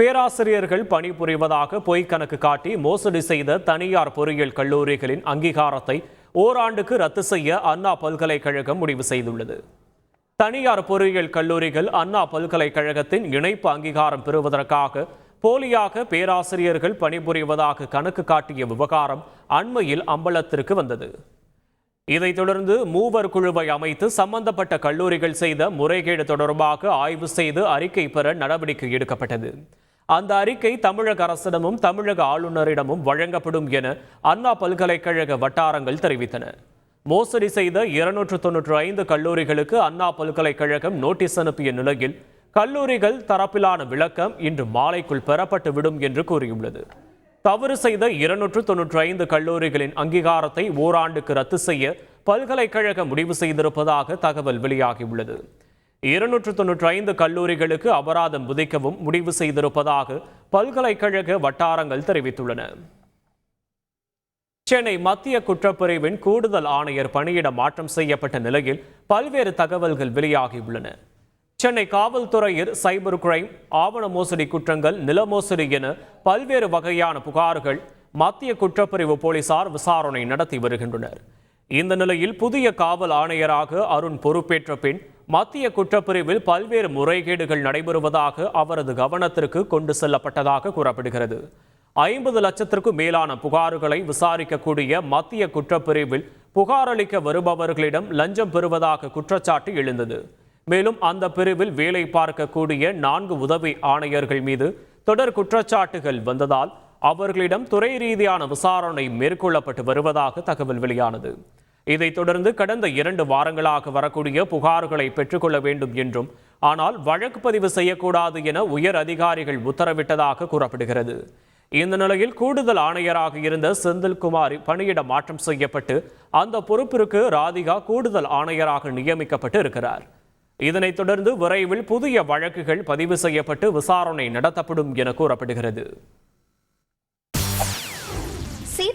பேராசிரியர்கள் பணிபுரிவதாக பொய்க்கணக்கு காட்டி மோசடி செய்த தனியார் பொறியியல் கல்லூரிகளின் அங்கீகாரத்தை ஓராண்டுக்கு ரத்து செய்ய அண்ணா பல்கலைக்கழகம் முடிவு செய்துள்ளது. தனியார் பொறியியல் கல்லூரிகள் அண்ணா பல்கலைக்கழகத்தின் இணைப்பு அங்கீகாரம் பெறுவதற்காக போலியாக பேராசிரியர்கள் பணிபுரிவதாக கணக்கு காட்டிய விவகாரம் அண்மையில் அம்பலத்திற்கு வந்தது. இதைத் தொடர்ந்து மூவர் குழுவை அமைத்து சம்பந்தப்பட்ட கல்லூரிகள் செய்த முறைகேடு தொடர்பாக ஆய்வு செய்து அறிக்கை பெற நடவடிக்கை எடுக்கப்பட்டது. அந்த அறிக்கை தமிழக அரசிடமும் தமிழக ஆளுநரிடமும் வழங்கப்படும் என அண்ணா பல்கலைக்கழக வட்டாரங்கள் தெரிவித்தன. மோசடி செய்த இருநூற்று தொன்னூற்று ஐந்து கல்லூரிகளுக்கு அண்ணா பல்கலைக்கழகம் நோட்டீஸ் அனுப்பிய நிலையில் கல்லூரிகள் தரப்பிலான விளக்கம் இன்று மாலைக்குள் பெறப்பட்டு விடும் என்று கூறியுள்ளது. தவறு செய்த இருநூற்று தொன்னூற்றி ஐந்து கல்லூரிகளின் அங்கீகாரத்தை ஓராண்டுக்கு ரத்து செய்ய பல்கலைக்கழகம் முடிவு செய்திருப்பதாக தகவல் வெளியாகியுள்ளது. இருநூற்று தொன்னூற்றி ஐந்து கல்லூரிகளுக்கு அபராதம் விதிக்கவும் முடிவு செய்திருப்பதாக பல்கலைக்கழக வட்டாரங்கள் தெரிவித்துள்ளன. சென்னை மத்திய குற்றப்பிரிவின் கூடுதல் ஆணையர் பணியிட மாற்றம் செய்யப்பட்ட நிலையில் பல்வேறு தகவல்கள் வெளியாகியுள்ளன. சென்னை காவல்துறையில் சைபர் கிரைம் ஆவண மோசடி குற்றங்கள் நில மோசடி என பல்வேறு வகையான புகார்கள் மத்திய குற்றப்பிரிவு போலீசார் விசாரணை நடத்தி வருகின்றனர். இந்த நிலையில் புதிய காவல் ஆணையராக அருண் பொறுப்பேற்ற பின் மத்திய குற்றப்பிரிவில் பல்வேறு முறைகேடுகள் நடைபெறுவதாக அவரது கவனத்திற்கு கொண்டு செல்லப்பட்டதாக கூறப்படுகிறது. ஐம்பது லட்சத்திற்கும் மேலான புகார்களை விசாரிக்கக்கூடிய மத்திய குற்றப்பிரிவில் புகார் அளிக்க வருபவர்களிடம் லஞ்சம் பெறுவதாக குற்றச்சாட்டு எழுந்தது. மேலும் அந்த பிரிவில் வேலை பார்க்கக்கூடிய நான்கு உதவி ஆணையர்கள் மீது தொடர் குற்றச்சாட்டுகள் வந்ததால் அவர்களிடம் துறை ரீதியான விசாரணை மேற்கொள்ளப்பட்டு வருவதாக தகவல் வெளியானது. இதைத் தொடர்ந்து கடந்த இரண்டு வாரங்களாக வரக்கூடிய புகார்களை பெற்றுக்கொள்ள வேண்டும் என்றும் ஆனால் வழக்கு பதிவு செய்யக்கூடாது என உயர் அதிகாரிகள் உத்தரவிட்டதாக கூறப்படுகிறது. இந்த நிலையில் கூடுதல் ஆணையராக இருந்த செந்தில்குமாரி பணியிட மாற்றம் செய்யப்பட்டு அந்த பொறுப்பிற்கு ராதிகா கூடுதல் ஆணையராக நியமிக்கப்பட்டு இருக்கிறார். இதனைத் தொடர்ந்து விரைவில் புதிய வழக்குகள் பதிவு செய்யப்பட்டு விசாரணை நடத்தப்படும் என கூறப்படுகிறது.